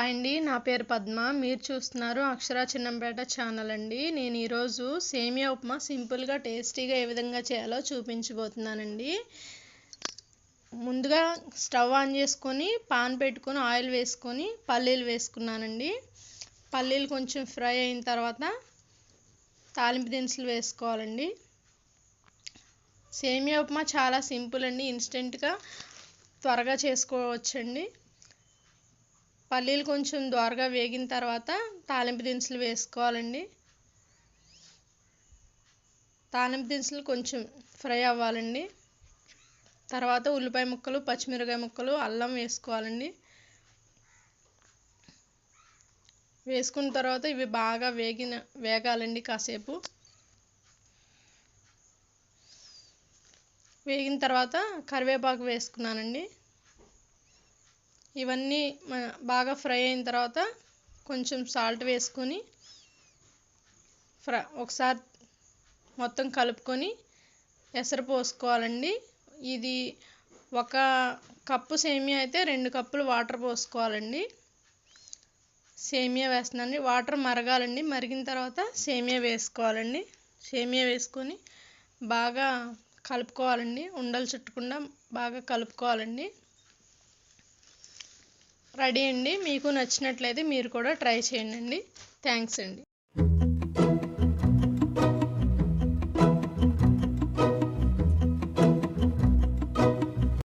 Hi అండి. నా పేరు పద్మ. మీరు చూస్తున్నారు అక్షర చిన్నంపేట ఛానల్ అండి. నేను ఈరోజు సేమియా ఉప్మా సింపుల్గా టేస్టీగా ఏ విధంగా చేయాలో చూపించబోతున్నానండి. ముందుగా స్టవ్ ఆన్ చేసుకొని పాన్ పెట్టుకొని ఆయిల్ వేసుకొని పల్లీలు వేసుకున్నానండి. పల్లీలు కొంచెం ఫ్రై అయిన తర్వాత తాలింపు దినుసులు వేసుకోవాలండి. సేమియా ఉప్మా చాలా సింపుల్ అండి. ఇన్స్టెంట్గా త్వరగా చేసుకోవచ్చండి. పల్లీలు కొంచెం దోరగా వేగిన తర్వాత తాలింపు దినుసులు వేసుకోవాలండి. తాలింపు దినుసులు కొంచెం ఫ్రై అవ్వాలండి. తర్వాత ఉల్లిపాయ ముక్కలు పచ్చిమిరకాయ ముక్కలు అల్లం వేసుకోవాలండి. వేసుకున్న తర్వాత ఇవి బాగా వేగిన వేగాలండి కాసేపు. వేగిన తర్వాత కరివేపాకు వేసుకున్నానండి. ఇవన్నీ బాగా ఫ్రై అయిన తర్వాత కొంచెం సాల్ట్ వేసుకొని ఫ్రై ఒకసారి మొత్తం కలుపుకొని ఎసరు పోసుకోవాలండి. ఇది ఒక కప్పు సేమియా అయితే రెండు కప్పులు వాటర్ పోసుకోవాలండి. సేమియా వేస్తున్నానండి వాటర్ మరగాలండి. మరిగిన తర్వాత సేమియా వేసుకోవాలండి. సేమియా వేసుకొని బాగా కలుపుకోవాలండి. ఉండలు చుట్టకుండా బాగా కలుపుకోవాలండి. రెడీ అండి. మీకు నచ్చినట్లయితే మీరు కూడా ట్రై చేయండి. థ్యాంక్స్ అండి.